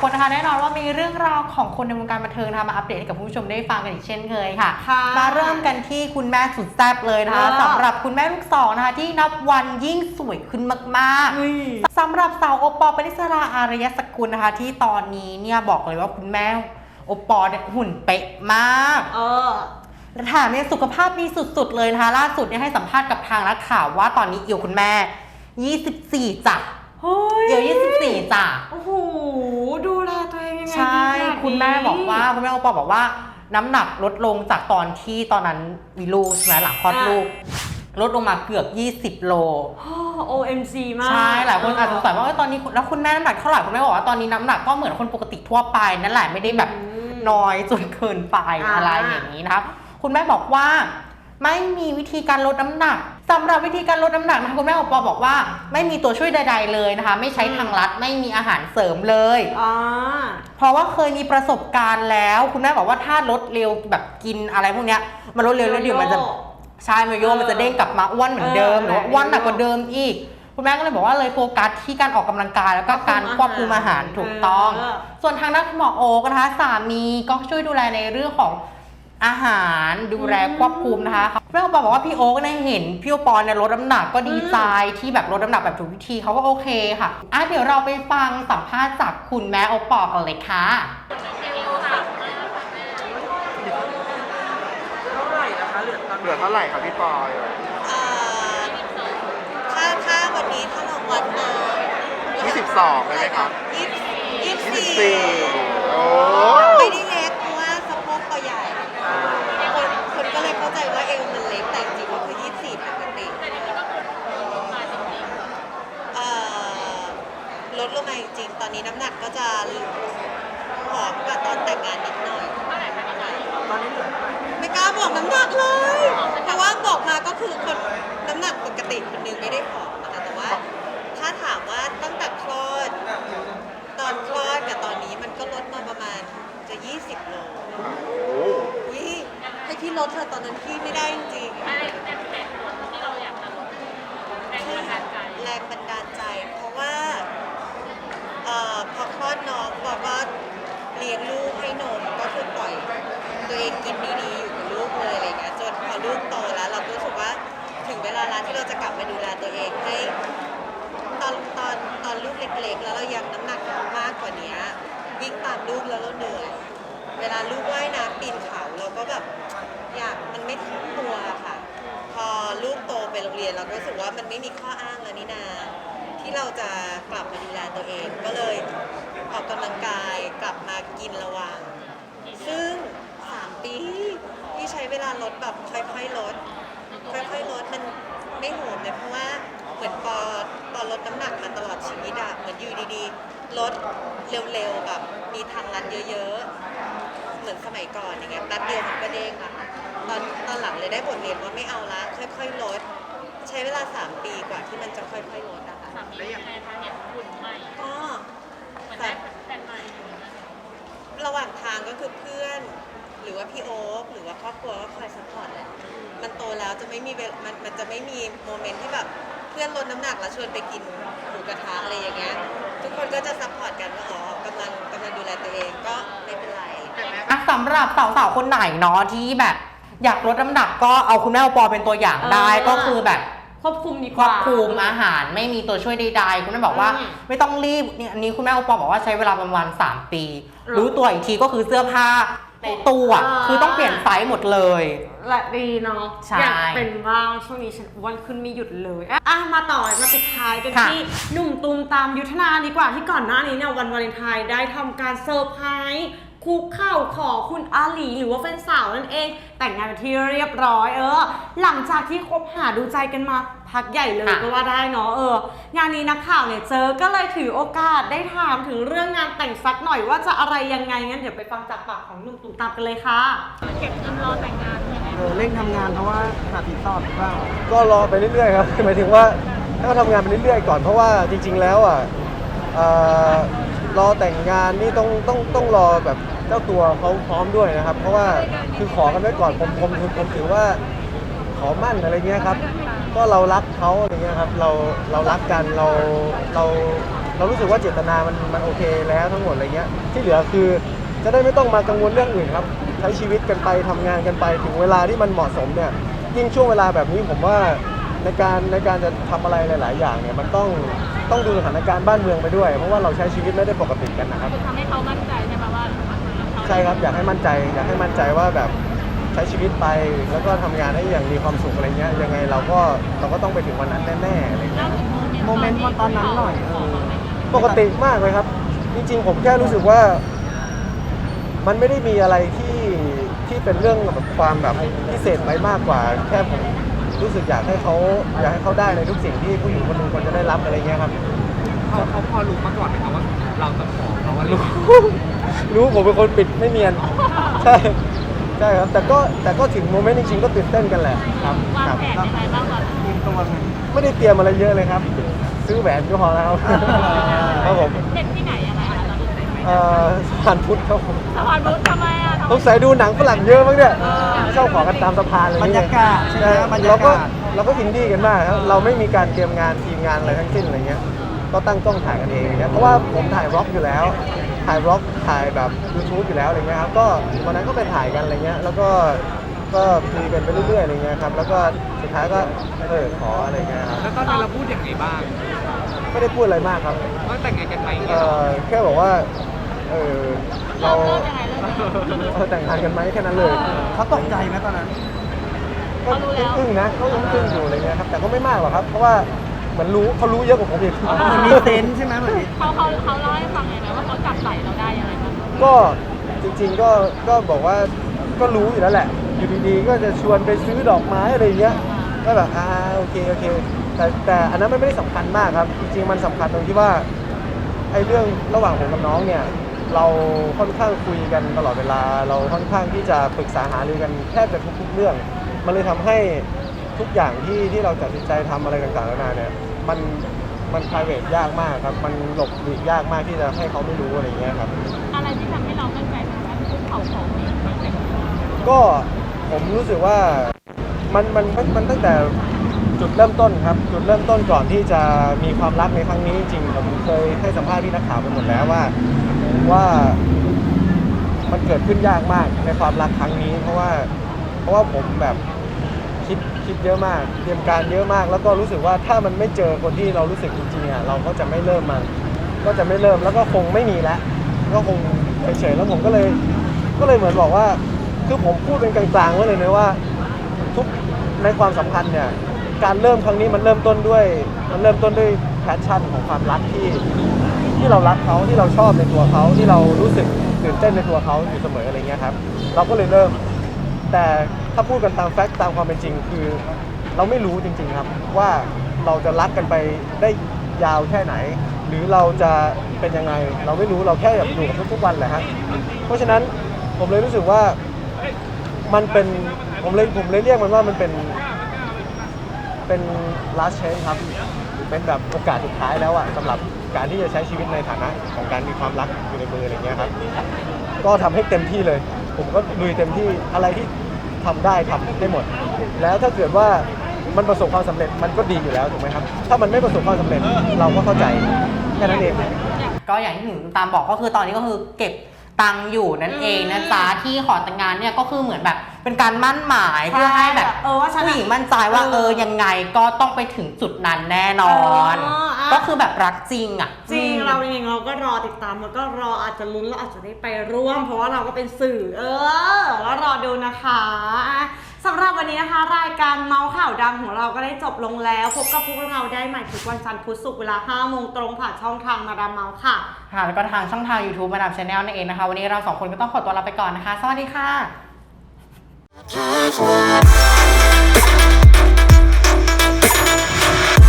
คนนะคะแน่นอนว่ามีเรื่องราวของคนในวงการบันเทิงนะคะมาอัปเดตให้กับผู้ชมได้ฟังกันอีกเช่นเคยค่ะ ค่ะมาเริ่มกันที่คุณแม่สุดแซ่บเลยนะคะเออ สำหรับคุณแม่ลูกสองนะคะที่นับวันยิ่งสวยขึ้นมากๆเฮ้ย สำหรับสาวโอปอล์ปนิสราอารยสกุลนะคะ ที่ตอนนี้เนี่ยบอกเลยว่าคุณแม่โอปอล์เนี่ยหุ่นเป๊ะมากเออ และแถมเนี่ยสุขภาพดีสุดๆเลยนะคะล่าสุดเนี่ยให้สัมภาษณ์กับทางนักข่าวว่าตอนนี้เอียวคุณแม่ 24จ้ะ เฮ้ยเอียว24จ้ะโอ้โหดูแลตัวเองยังไงใช่ดีขนาดนี้คุณแม่บอกว่าคุณแม่โอปอล์บอกว่า น้ำหนักลดลงจากตอนที่ตอนนั้นมีลูกใช่ไหมหลังคลอดลูก ลดลงมาเกือบ 20 โล โอ้ OMG มากใช่ หลายคนอาจจะสงสัยว่าเอ้ยตอนนี้แล้วคุณแม่น้ำหนักเท่าไหร่คุณแม่บอกว่าตอนนี้น้ำหนักก็เหมือนคนปกติทั่วไปนั่นแหละไม่ได้แบบ อืม น้อยจนเกินไปอ่า อะไรอย่างนี้นะคะคุณแม่บอกว่า ไม่มีวิธีการลดน้ำหนัก สำหรับวิธีการลดน้ำหนักนะคะคุณแม่โอปอบอกว่า ไม่มีตัวช่วยใด ๆ เลยนะคะ ไม่ใช้ทางลัดไม่มีอาหารเสริมเลยอ่าเพราะว่าเคยมีประสบการณ์แล้ว คุณแม่บอกว่าถ้าลดเร็วแบบกินอะไรพวกเนี้ยมันลดเร็วแล้วเดี๋ยวมันจะใช่มันโยมมันจะเด้งกลับมาอ้วนเหมือนเดิมเออหรือว่าอ้วนหนักกว่าเดิมอีกคุณแม่ก็เลยบอกว่าเลยโฟกัสที่การออกกำลังกายแล้วก็การควบคุมอาหารถูกต้องเออส่วนทางด้านคุณหมอโอ๊กนะคะสามีก็ช่วยดูแลในเรื่องของ อาหารดูแลควบคุมนะคะแม่โอปอบอกว่าพี่โอ๊กเนี่ยเห็นพี่โอปอเนี่ยลดน้ำหนักก็ดีใจที่แบบลดน้ำหนักแบบถูกวิธีเขาก็โอเคค่ะอะเดี๋ยวเราไปฟังสัมภาษณ์จากคุณแม่โอปอกันเลยค่ะเหลือเท่าไหร่ครับพี่ปอยเอ่อถ้าถ้าวันนี้ถ้าเราวัดมา22เลยไหมครับยี่สิบยี่สิบสี่24 โอ้ไม่ได้เล็กเพราะว่าสะโพกก็ใหญ่ คนคนก็เลยเข้าใจว่าเอวมันเล็กแต่จริงๆก็คือยี่สิบสี่ปกติเอ่อ ลดลงมาจริงๆ ตอนนี้น้ำหนักก็จะผอมกว่าตอนแต่งงานนิดหน่อยไม่กล้าบอกน้ำหนักเลย เพราะว่าบอกมาก็คือคนน้ำหนักปกติคนหนึงไม่ได้ผอมนะคะแต่ว่า ถ้าถามว่าตั้งแต่คลอด ตอนคลอดกับตอนนี้มันก็ลดมาประมาณจะ 20โลโหวิให้พี่ลดเธอะตอนนั้นพี่ไม่ได้จริงๆ แรงบันดาลใจ เพราะว่าเอ่อพอคลอดน้องบอกว่าเลี้ยงลูกให้นมก็คือปล่อย ตัวเองกินดีๆอยู่กับลูกเลยอะไรเงี้ยจนพอลูกโตแล้ว เราก็รู้สึกว่าถึงเวลาแล้วที่เราจะกลับมาดูแลตัวเองให้ตอนตอนตอนลูกเล็ก ๆ แล้วเรายังน้ำหนักมากกว่านี้วิ่งตามลูกแล้วเราเหนื่อย เวลาลูกว่ายน้ำปีนเขาเราก็แบบอยากมันไม่ทั้งตัวค่ะ พอลูกโตไปโรงเรียนเราก็รู้สึกว่ามันไม่มีข้ออ้างแล้วนี่นาที่เราจะกลับมาดูแลตัวเองก็เลยออกกำลังกายกลับมากินระวัง ซึ่ง ดีที่ใช้เวลาลดแบบค่อยๆลด ค่อยๆลดมันไม่โหดเลยเพราะว่าเหมือนปอปอลดน้ำหนักมาตลอดชีวิตอะเหมือนอยู่ดีๆ ลดเร็วๆแบบมีทางลัดเยอะๆ เหมือนสมัยก่อนอย่างเงี้ยแป๊บเดียวมันก็เด้งอะค่ะตอนตอนหลังเลยได้บทเรียนว่าไม่เอาละค่อยๆลด ใช้เวลา 3 ปีกว่าที่มันจะค่ จะไม่มีเวลมันมันจะไม่มีโมเมนต์ที่แบบเพื่อนลดน้ำหนักแล้วชวนไปกินหมูกระทะอะไรอย่างเงี้ยทุกคนก็จะซัพพอร์ตกันว่าอ๋อกำลังกำลังดูแลตัวเองก็ไม่เป็นไร อะสำหรับสาวๆคนไหนเนาะที่แบบ อยากลดน้ำหนักก็เอาคุณแม่โอปอเป็นตัวอย่างได้ เออ ก็คือแบบควบคุมดีกควว่าบคุมอาหารไม่มีตัวช่วยใดๆคุณแม่บอกว่า อืมไม่ต้องรีบเนี่ยอันนี้คุณแม่โอปอบอกว่าใช้เวลาประมาณ 3 ปีหรอรู้ตัวอีกทีก็คือเสื้อผ้า ในตู้อะอ่า คือต้องเปลี่ยนไซส์หมดเลย และดีเนาะใช่อยากเป็นบ้างช่วงนี้ฉันอ้วนขึ้นไม่หยุดเลยอะอะมาต่อมาปิดท้ายกันค่ะ ที่หนุ่มตูมตามยุทธนาดีกว่าที่ก่อนหน้านี้เนี่ยวันวาเลนไทน์ได้ทำการเซอร์ไพรส์ คุกเข่าขอคุณอาหลีหรือว่าแฟนสาวนั่นเอง แต่งงานเป็นที่เรียบร้อยเออ หลังจากที่คบหาดูใจกันมาพักใหญ่เลยค่ะ ก็ว่าได้เนาะเออ งานนี้นักข่าวเนี่ยเจอก็เลยถือโอกาสได้ถามถึงเรื่องงานแต่งสักหน่อยว่าจะอะไรยังไงงั้นเดี๋ยวไปฟังจากปากของหนุ่มตูมตามกันเลยค่ะ เก็บเงินรอแต่งงานยังไงเออเร่งทำงานเพราะว่าหาสินสอดหรือเปล่าก็รอไปเรื่อยๆครับ หมายถึงว่าให้เขาทำงานไปเรื่อยๆก่อนเพราะว่าจริง ๆ แล้วอะเอ่อรอแต่งงานนี่ต้องต้องต้องรอแบบ เจ้าตัวเขาพร้อมด้วยนะครับ เพราะว่าคือขอกันไว้ก่อนผมผมผมถือว่าขอมั่นอะไรเงี้ยครับ ก็เรารักเขาอะไรเงี้ยครับ เราเรารักกันเราเราเรารู้สึกว่าเจตนามันมันโอเคแล้วทั้งหมดอะไรเงี้ย ที่เหลือคือจะได้ไม่ต้องมากังวลเรื่องอื่นครับ ใช้ชีวิตกันไปทำงานกันไปถึงเวลาที่มันเหมาะสมเนี่ยยิ่งช่วงเวลาแบบนี้ผมว่าในการในการจะทำอะไรหลาย ๆ อย่างเนี่ยมันต้องต้องดูสถานการณ์บ้านเมืองไปด้วย เพราะว่าเราใช้ชีวิตไม่ได้ปกติกันนะครับทำให้เขามั่นใจใช่ไหมว่า ช่ครับอยากให้มั่นใจ อยากให้มั่นใจว่าแบบใช้ชีวิตไป แล้วก็ทำงานให้อย่างมีความสุขอะไรเงี้ยยังไงเราก็เราก็ต้องไปถึงวันนั้นแน่ๆอะไรเงี้ย โมเมนต์ตอนนั้นหน่อยเออ ปกติมากเลยครับ จริงๆ ผมแค่รู้สึกว่า มันไม่ได้มีอะไรที่ที่เป็นเรื่องแบบความแบบพิเศษไปมากกว่า แค่ผมรู้สึกอยากให้เขาอยากให้เขาได้ในทุกสิ่งที่ผู้หญิงคนหนึ่งควรจะได้รับอะไรเงี้ยครับ เขาเขาพอรู้มาก่อนไหมครับว่า เราจะขอเขาอะไรรู้รู้ผมเป็นคนปิดไม่เนียน ใช่ใช่ครับ แต่ก็แต่ก็ถึงโมเมนต์จริงๆก็ตื่นเต้นกันแหละครับวางครับแผนยังไงบ้างก่อนเตรียมตัวไงไม่ได้เตรียมอะไรเยอะเลยครับ ซื้อแหวนก็พอแล้วครับผมเด็กที่ไหนยังไงคะตอนนี้เอ่อสะพานพุทธครับผมสะพานพุทธทำไมอะทำต้ไมองใส่ดูหนังฝรั่งเยอะมั้งเนี่ยชอบขอกันตามสะพานเลยบรรยากาศใช่ไหมบรรยาเราก็กาศเราก็อินดี้กันมากครับเราไม่มีการเตรียมงานทีมงานอะไรทั้งสิ้นอะไรเงี้ย ก็ตั้งกล้องถ่ายกันเองอย่างเงี้ยเพราะว่าผมถ่ายร็อกอยู่แล้ว ถ่ายร็อกถ่ายแบบ YouTube อยู่แล้วอะไรเงี้ยครับก็วันนั้นก็ไปถ่ายกันอะไรเงี้ยแล้วก็ก็คุยกันไปเรื่อยๆอะไรเงี้ยครับแล้วก็สุดท้ายก็เออขออะไรเงี้ยครับแล้วตอนนั้นเราพูดอย่างไรบ้างไม่ได้พูดอะไรมากครับว่าแต่งงานกันไหมเออแค่บอกว่าเออเราเริ่มยังไงเริ่มยังไงเออแต่งงานกันไหมแค่นั้นเลยเขาตกใจไหมตอนนั้นก็เขารู้แล้วอึ้งๆนะเขาอึ้งๆอยู่อะไรเงี้ยครับแต่ก็ไม่มากหรอกครับ เพราะว่าเหมือนรู้เขารู้เยอะกว่าผมอีกเหมือนมีเซนส์ใช่ไหมเหมือนมีเขาเขาเขาเล่า ก็จริง ๆ ก็ก็บอกว่าก็รู้อยู่แล้วแหละ อยู่ดีๆ ก็จะชวนไปซื้อดอกไม้อะไรเงี้ยก็แบบอ่าโอเคโอเค แต่แต่อันนั้นมันไม่ได้สำคัญมากครับ จริง ๆ มันสำคัญตรงที่ว่าไอ้เรื่องระหว่างผมกับน้องเนี่ย เราค่อนข้างคุยกันตลอดเวลา เราค่อนข้างที่จะปรึกษาหารือกันแทบจะทุกๆเรื่อง มันเลยทำให้ทุกอย่างที่ที่เราตัดสินใจทำอะไรต่างๆนานาเนี่ย มัน มัน private ยากมากครับ มันหลบหลีกยากมากที่จะให้เขาไม่รู้อะไรเงี้ยครับ อะไรที่ทำให้เรามั่นใจในการคุกเข่าขอผู้หญิงไม่แต่งงานก็ผมรู้สึกว่ามันมันมันมันตั้งแต่จุดเริ่มต้นครับ จุดเริ่มต้นก่อนที่จะมีความรักในครั้งนี้จริงๆผมเคยให้สัมภาษณ์พี่นักข่าวไปหมดแล้วว่าว่ามันเกิดขึ้นยากมากในความรักครั้งนี้ เพราะว่าเพราะว่าผมแบบ คิดคิดเยอะมากเตรียมการเยอะมาก แล้วก็รู้สึกว่าถ้ามันไม่เจอคนที่เรารู้สึกจริงๆอะเราก็จะไม่เริ่มมัน ก็จะไม่เริ่มแล้วก็คงไม่มีแล้วก็คงเฉยๆแล้วผมก็เลย ก็เลยเหมือนบอกว่า คือผมพูดเป็นกลางๆไว้เลยนะว่า ทุกในความสัมพันธ์เนี่ยการเริ่มครั้งนี้มันเริ่มต้นด้วย มันเริ่มต้นด้วยแพชชั่นของความรักที่ที่เรารักเขาที่เราชอบในตัวเขาที่เรารู้สึกตื่นเต้นในตัวเขาอยู่เสมออะไรเงี้ยครับ เราก็เลยเริ่ม แต่ ถ้าพูดกันตามแฟกต์ตามความเป็นจริง คือ เราไม่รู้จริง ๆครับ ว่าเราจะรักกันไปได้ยาวแค่ไหน หรือเราจะเป็นยังไง เราไม่รู้เราแค่อยากอยู่กับทุกๆวันแหละฮะเพราะฉะนั้นผมเลยรู้สึกว่ามันเป็นผมเลยผมเลยเรียกมันว่ามันเป็นเป็น last chance ครับ เป็นแบบโอกาสสุดท้ายแล้วอะสำหรับการที่จะใช้ชีวิตในฐานะของการมีความรักอยู่ในมืออะไรเงี้ยครับ ก็ทำให้เต็มที่เลย ผมก็ลุยเต็มที่อะไรที่ ทำได้ทำได้หมด แล้วถ้าเกิดว่ามันประสบความสำเร็จมันก็ดีอยู่แล้วถูกไหมครับ ถ้ามันไม่ประสบความสำเร็จเราก็เข้าใจแค่นั้นเอง ก็อย่างที่หนูตามบอกก็คือตอนนี้ก็คือเก็บตังค์อยู่นั่นเองนะจ๊ะที่ขอแต่งงานเนี่ยก็คือเหมือนแบบเป็นการมั่นหมายเพื่อให้แบบเออว่าฉันผู้หญิงมั่นใจว่าเออเออยังไงก็ต้องไปถึงจุดนั้นแน่นอน เอออะ ก็คือแบบรักจริงอะจริงอืมเราเองเราก็รอติดตามแล้วก็รออาจจะลุ้นเราอาจจะได้ไปร่วม เพราะว่าเราก็เป็นสื่อ เออแล้วรอดูนะคะอะสำหรับวันนี้นะคะ รายการเมาส์ข่าวดังของเราก็ได้จบลงแล้ว พบกับพวกเราได้ใหม่ทุกวันจันทร์พุธศุกร์เวลา5โมงตรงผ่านช่องทางมาดามเมาส์ค่ะ ค่ะ แล้วก็ทางช่องทาง YouTube มาดามชาแนลนั่นเองนะคะ วันนี้เราสองคนก็ต้องขอตัวลาไปก่อนนะคะ สวัสดีค่ะ Just wanna